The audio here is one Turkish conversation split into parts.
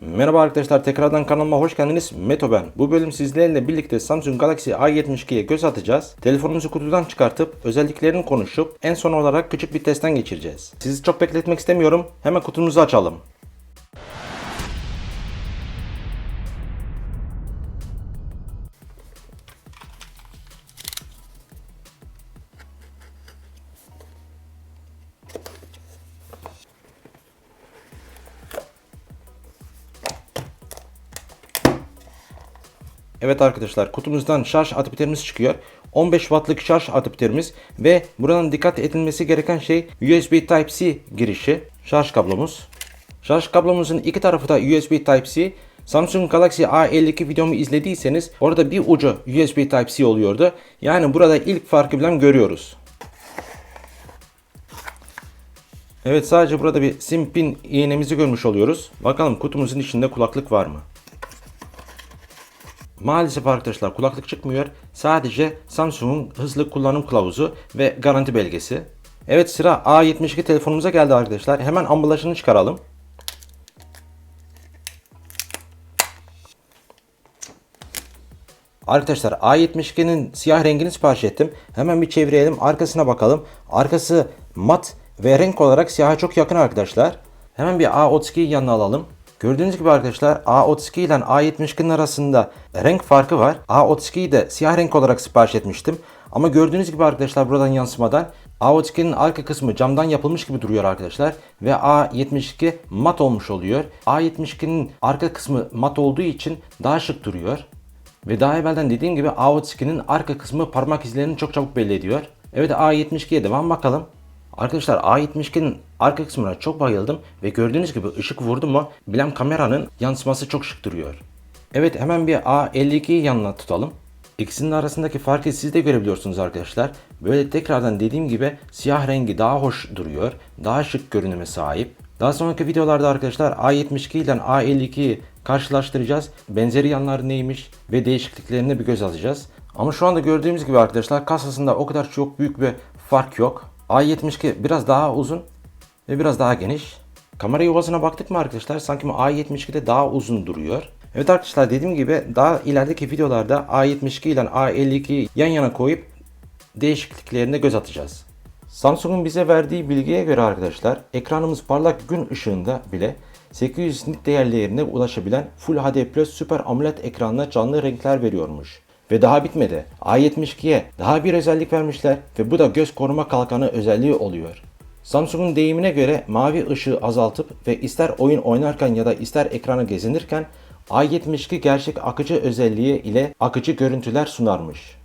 Merhaba arkadaşlar tekrardan kanalıma hoş geldiniz. Meto ben. Bu bölüm sizlerle birlikte Samsung Galaxy A72'ye göz atacağız. Telefonumuzu kutudan çıkartıp özelliklerini konuşup en son olarak küçük bir testten geçireceğiz. Sizi çok bekletmek istemiyorum. Hemen kutumuzu açalım. Evet arkadaşlar kutumuzdan şarj adaptörümüz çıkıyor. 15 wattlık şarj adaptörümüz ve buradan dikkat edilmesi gereken şey USB Type-C girişi şarj kablomuz. Şarj kablomuzun iki tarafı da USB Type-C. Samsung Galaxy A52 videomu izlediyseniz orada bir ucu USB Type-C oluyordu. Yani burada ilk farkı bilen görüyoruz. Evet sadece burada bir sim pin iğnemizi görmüş oluyoruz. Bakalım kutumuzun içinde kulaklık var mı? Maalesef arkadaşlar kulaklık çıkmıyor. Sadece Samsung'un hızlı kullanım kılavuzu ve garanti belgesi. Evet sıra A72 telefonumuza geldi arkadaşlar. Hemen ambalajını çıkaralım. Arkadaşlar A72'nin siyah rengini sipariş ettim. Hemen bir çevirelim. Arkasına bakalım. Arkası mat ve renk olarak siyaha çok yakın arkadaşlar. Hemen bir A32'yi yanına alalım. Gördüğünüz gibi arkadaşlar A32 ile A72'nin arasında renk farkı var. A32'yi de siyah renk olarak sipariş etmiştim. Ama gördüğünüz gibi arkadaşlar buradan yansımadan A32'nin arka kısmı camdan yapılmış gibi duruyor arkadaşlar. Ve A72 mat olmuş oluyor. A72'nin arka kısmı mat olduğu için daha şık duruyor. Ve daha evvelden dediğim gibi A32'nin arka kısmı parmak izlerini çok çabuk belli ediyor. Evet A72'ye devam bakalım. Arkadaşlar A72'nin arka kısmına çok bayıldım ve gördüğünüz gibi ışık vurdu mu bilem kameranın yansıması çok şık duruyor. Evet hemen bir A52'yi yanına tutalım. İkisinin arasındaki farkı siz de görebiliyorsunuz arkadaşlar. Böyle tekrardan dediğim gibi siyah rengi daha hoş duruyor. Daha şık görünüme sahip. Daha sonraki videolarda arkadaşlar A72 ile A52'yi karşılaştıracağız. Benzeri yanları neymiş ve değişikliklerine bir göz atacağız. Ama şu anda gördüğümüz gibi arkadaşlar kasasında o kadar çok büyük bir fark yok. A72 biraz daha uzun ve biraz daha geniş. Kamera yuvasına baktık mı arkadaşlar sanki A72'de daha uzun duruyor. Evet arkadaşlar dediğim gibi daha ilerideki videolarda A72 ile A52'yi yan yana koyup değişikliklerine göz atacağız. Samsung'un bize verdiği bilgiye göre arkadaşlar ekranımız parlak gün ışığında bile 800 nit değerlerine ulaşabilen Full HD Plus Super AMOLED ekranla canlı renkler veriyormuş. Ve daha bitmedi. A72'ye daha bir özellik vermişler ve bu da göz koruma kalkanı özelliği oluyor. Samsung'un deyimine göre mavi ışığı azaltıp ve ister oyun oynarken ya da ister ekranı gezinirken A72 gerçek akıcı özelliği ile akıcı görüntüler sunarmış.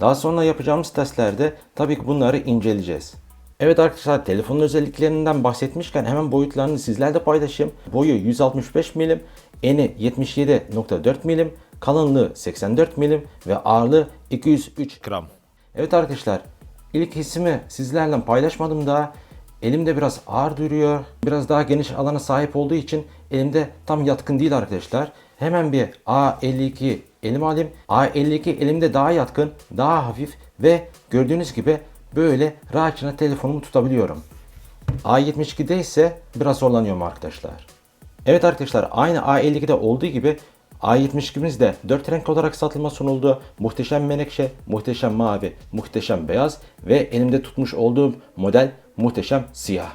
Daha sonra yapacağımız testlerde tabii ki bunları inceleyeceğiz. Evet arkadaşlar telefonun özelliklerinden bahsetmişken hemen boyutlarını sizlerle paylaşayım. Boyu 165 mm, eni 77.4 mm, kalınlığı 84 mm ve ağırlığı 203 gram. Evet arkadaşlar ilk hissimi sizlerle paylaşmadım daha. Elimde biraz ağır duruyor. Biraz daha geniş alana sahip olduğu için elimde tam yatkın değil arkadaşlar. Hemen bir A52 elime alayım. A52 elimde daha yatkın, daha hafif ve gördüğünüz gibi böyle rahatça telefonumu tutabiliyorum. A72'de ise biraz zorlanıyorum arkadaşlar. Evet arkadaşlar aynı A52'de olduğu gibi A72'miz de 4 renk olarak satılma sunuldu. Muhteşem menekşe, muhteşem mavi, muhteşem beyaz ve elimde tutmuş olduğum model muhteşem siyah.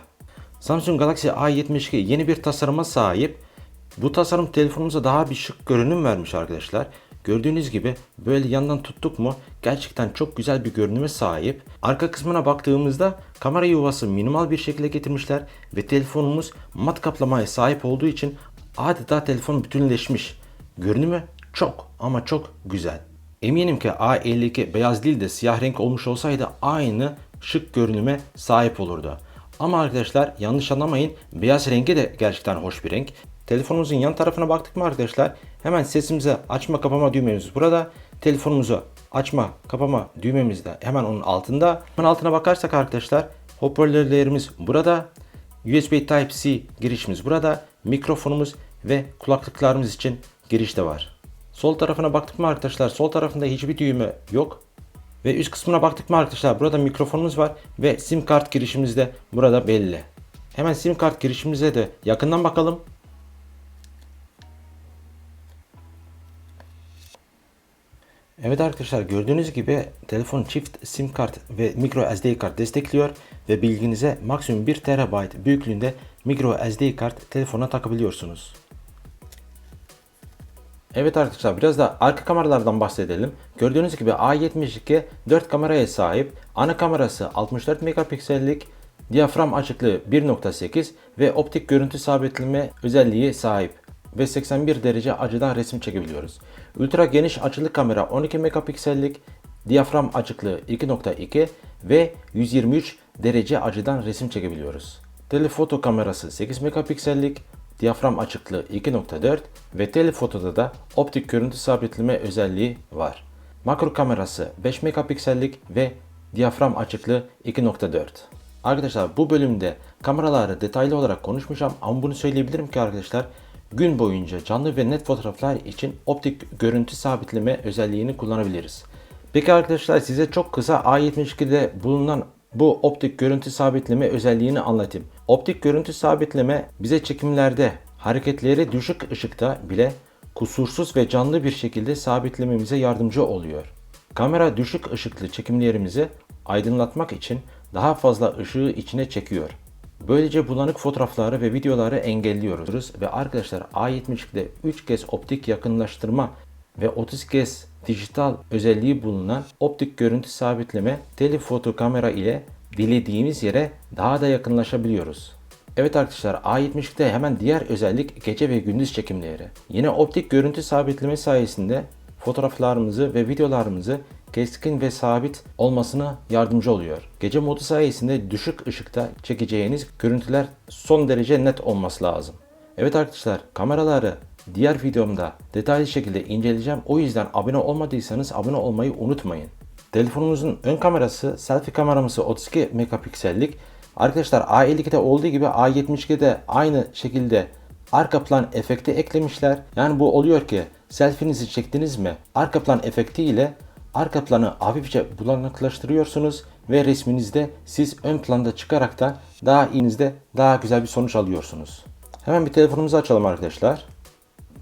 Samsung Galaxy A72 yeni bir tasarıma sahip. Bu tasarım telefonumuza daha bir şık görünüm vermiş arkadaşlar. Gördüğünüz gibi böyle yandan tuttuk mu gerçekten çok güzel bir görünüme sahip. Arka kısmına baktığımızda kamera yuvası minimal bir şekilde getirmişler ve telefonumuz mat kaplamaya sahip olduğu için adeta telefon bütünleşmiş. Görünümü çok ama çok güzel. Eminim ki A52 beyaz değil de siyah renk olmuş olsaydı aynı şık görünüme sahip olurdu. Ama arkadaşlar yanlış anlamayın beyaz rengi de gerçekten hoş bir renk. Telefonumuzun yan tarafına baktık mı arkadaşlar hemen sesimize açma kapama düğmemiz burada. Telefonumuzu açma kapama düğmemiz de hemen onun altında. Hemen altına bakarsak arkadaşlar hoparlörlerimiz burada. USB Type-C girişimiz burada. Mikrofonumuz ve kulaklıklarımız için giriş de var. Sol tarafına baktık mı arkadaşlar sol tarafında hiçbir düğme yok. Ve üst kısmına baktık mı arkadaşlar burada mikrofonumuz var ve sim kart girişimiz de burada belli. Hemen sim kart girişimize de yakından bakalım. Evet arkadaşlar gördüğünüz gibi telefon çift sim kart ve micro SD kart destekliyor ve bilginize maksimum 1 TB büyüklüğünde micro SD kart telefona takabiliyorsunuz. Evet arkadaşlar biraz da arka kameralardan bahsedelim. Gördüğünüz gibi A72 4 kameraya sahip. Ana kamerası 64 megapiksellik, diyafram açıklığı 1.8 ve optik görüntü sabitleme özelliği sahip ve 81 derece açıdan resim çekebiliyoruz. Ultra geniş açılı kamera 12 megapiksellik, diyafram açıklığı 2.2 ve 123 derece açıdan resim çekebiliyoruz. Telefoto kamerası 8 megapiksellik, diyafram açıklığı 2.4 ve telefotoda da optik görüntü sabitleme özelliği var. Makro kamerası 5 megapiksellik ve diyafram açıklığı 2.4. Arkadaşlar bu bölümde kameraları detaylı olarak konuşmayacağım ama bunu söyleyebilirim ki arkadaşlar gün boyunca canlı ve net fotoğraflar için optik görüntü sabitleme özelliğini kullanabiliriz. Peki arkadaşlar size çok kısa A72'de bulunan bu optik görüntü sabitleme özelliğini anlatayım. Optik görüntü sabitleme bize çekimlerde hareketleri düşük ışıkta bile kusursuz ve canlı bir şekilde sabitlememize yardımcı oluyor. Kamera düşük ışıklı çekimlerimizi aydınlatmak için daha fazla ışığı içine çekiyor. Böylece bulanık fotoğrafları ve videoları engelliyoruz ve arkadaşlar A72'de 3 kez optik yakınlaştırma ve 30 kez dijital özelliği bulunan optik görüntü sabitleme telefoto kamera ile dilediğimiz yere daha da yakınlaşabiliyoruz. Evet arkadaşlar A72'de hemen diğer özellik gece ve gündüz çekimleri. Yine optik görüntü sabitleme sayesinde fotoğraflarımızı ve videolarımızı keskin ve sabit olmasına yardımcı oluyor. Gece modu sayesinde düşük ışıkta çekeceğiniz görüntüler son derece net olması lazım. Evet arkadaşlar kameraları diğer videomda detaylı şekilde inceleyeceğim. O yüzden abone olmadıysanız abone olmayı unutmayın. Telefonumuzun ön kamerası selfie kameramızı 32 megapiksellik. Arkadaşlar A52'de olduğu gibi A72'de aynı şekilde arka plan efekti eklemişler. Yani bu oluyor ki selfie'nizi çektiniz mi arka plan efekti ile arka planı hafifçe bulanıklaştırıyorsunuz ve resminizde siz ön planda çıkarak da daha iyinizde daha güzel bir sonuç alıyorsunuz. Hemen bir telefonumuzu açalım arkadaşlar.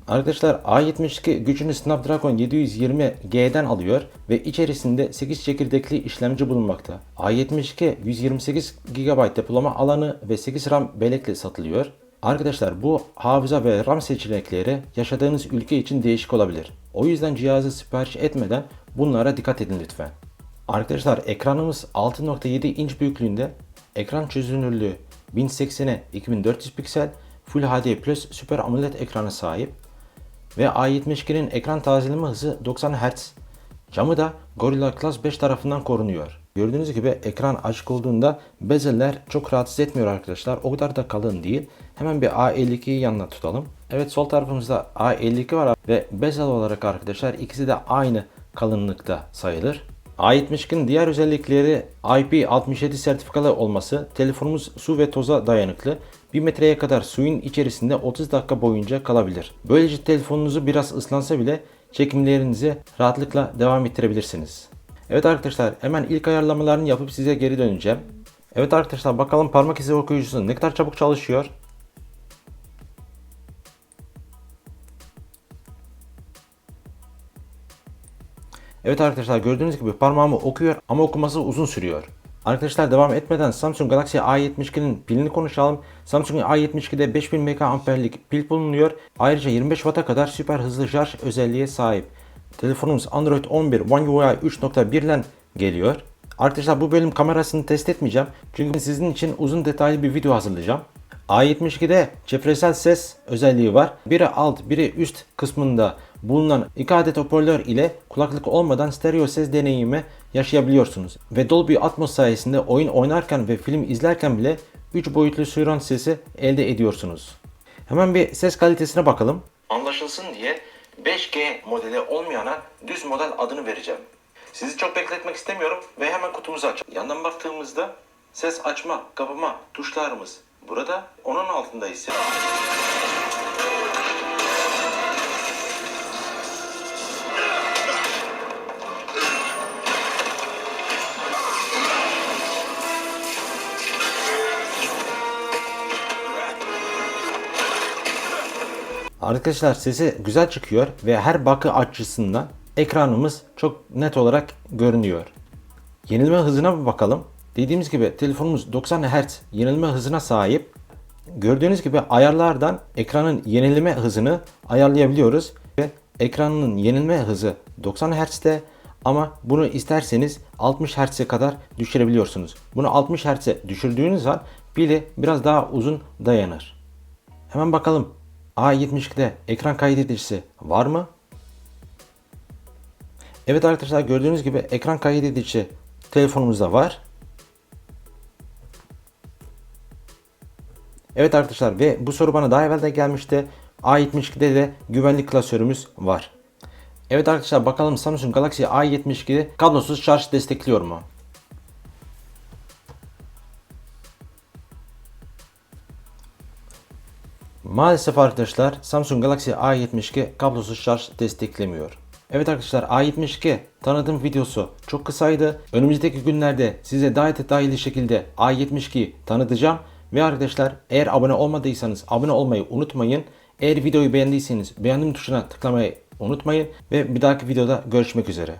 Arkadaşlar A72 gücünü Snapdragon 720G'den alıyor ve içerisinde 8 çekirdekli işlemci bulunmakta. A72 128 GB depolama alanı ve 8 RAM bellekle satılıyor. Arkadaşlar bu hafıza ve RAM seçenekleri yaşadığınız ülke için değişik olabilir. O yüzden cihazı sipariş etmeden bunlara dikkat edin lütfen. Arkadaşlar ekranımız 6.7 inç büyüklüğünde. Ekran çözünürlüğü 1080'e 2400 piksel Full HD Plus Super AMOLED ekranı sahip ve A72'nin ekran tazeleme hızı 90 Hz. Camı da Gorilla Glass 5 tarafından korunuyor. Gördüğünüz gibi ekran açık olduğunda bezeller çok rahatsız etmiyor arkadaşlar. O kadar da kalın değil. Hemen bir A52'yi yanına tutalım. Evet sol tarafımızda A52 var ve bezel olarak arkadaşlar ikisi de aynı kalınlıkta sayılır. A72'nin diğer özellikleri IP67 sertifikalı olması, telefonumuz su ve toza dayanıklı, 1 metreye kadar suyun içerisinde 30 dakika boyunca kalabilir. Böylece telefonunuzu biraz ıslansa bile çekimlerinizi rahatlıkla devam ettirebilirsiniz. Evet arkadaşlar hemen ilk ayarlamalarını yapıp size geri döneceğim. Evet arkadaşlar bakalım parmak izi okuyucusu ne kadar çabuk çalışıyor. Evet arkadaşlar gördüğünüz gibi parmağımı okuyor ama okuması uzun sürüyor. Arkadaşlar devam etmeden Samsung Galaxy A72'nin pilini konuşalım. Samsung A72'de 5000 mAh'lik pil bulunuyor. Ayrıca 25 Watt'a kadar süper hızlı şarj özelliğe sahip. Telefonumuz Android 11 One UI 3.1 ile geliyor. Arkadaşlar bu bölüm kamerasını test etmeyeceğim. Çünkü sizin için uzun detaylı bir video hazırlayacağım. A72'de çevresel ses özelliği var. Biri alt, biri üst kısmında bulunan iki adet hoparlör ile kulaklık olmadan stereo ses deneyimi yaşayabiliyorsunuz. Ve Dolby Atmos sayesinde oyun oynarken ve film izlerken bile 3 boyutlu surround sesi elde ediyorsunuz. Hemen bir ses kalitesine bakalım. Anlaşılsın diye 5G modeli olmayana düz model adını vereceğim. Sizi çok bekletmek istemiyorum ve hemen kutumuzu aç. Yandan baktığımızda ses açma, kapama tuşlarımız burada. Onun altında ise Arkadaşlar sesi güzel çıkıyor ve her bakı açısından ekranımız çok net olarak görünüyor. Yenilme hızına bir bakalım. Dediğimiz gibi telefonumuz 90 Hz yenilme hızına sahip. Gördüğünüz gibi ayarlardan ekranın yenileme hızını ayarlayabiliyoruz ve ekranın yenilme hızı 90 Hz'de ama bunu isterseniz 60 Hz'e kadar düşürebiliyorsunuz. Bunu 60 Hz'e düşürdüğünüz an pili biraz daha uzun dayanır. Hemen bakalım A72'de ekran kaydedicisi var mı? Evet arkadaşlar gördüğünüz gibi ekran kaydedici telefonumuzda var. Evet arkadaşlar ve bu soru bana daha evvel de gelmişti. A72'de de güvenlik klasörümüz var. Evet arkadaşlar bakalım Samsung Galaxy A72 kablosuz şarj destekliyor mu? Maalesef arkadaşlar Samsung Galaxy A72 kablosuz şarj desteklemiyor. Evet arkadaşlar A72 tanıtım videosu çok kısaydı. Önümüzdeki günlerde size daha detaylı şekilde A72'yi tanıtacağım. Ve arkadaşlar eğer abone olmadıysanız abone olmayı unutmayın. Eğer videoyu beğendiyseniz beğendim tuşuna tıklamayı unutmayın. Ve bir dahaki videoda görüşmek üzere.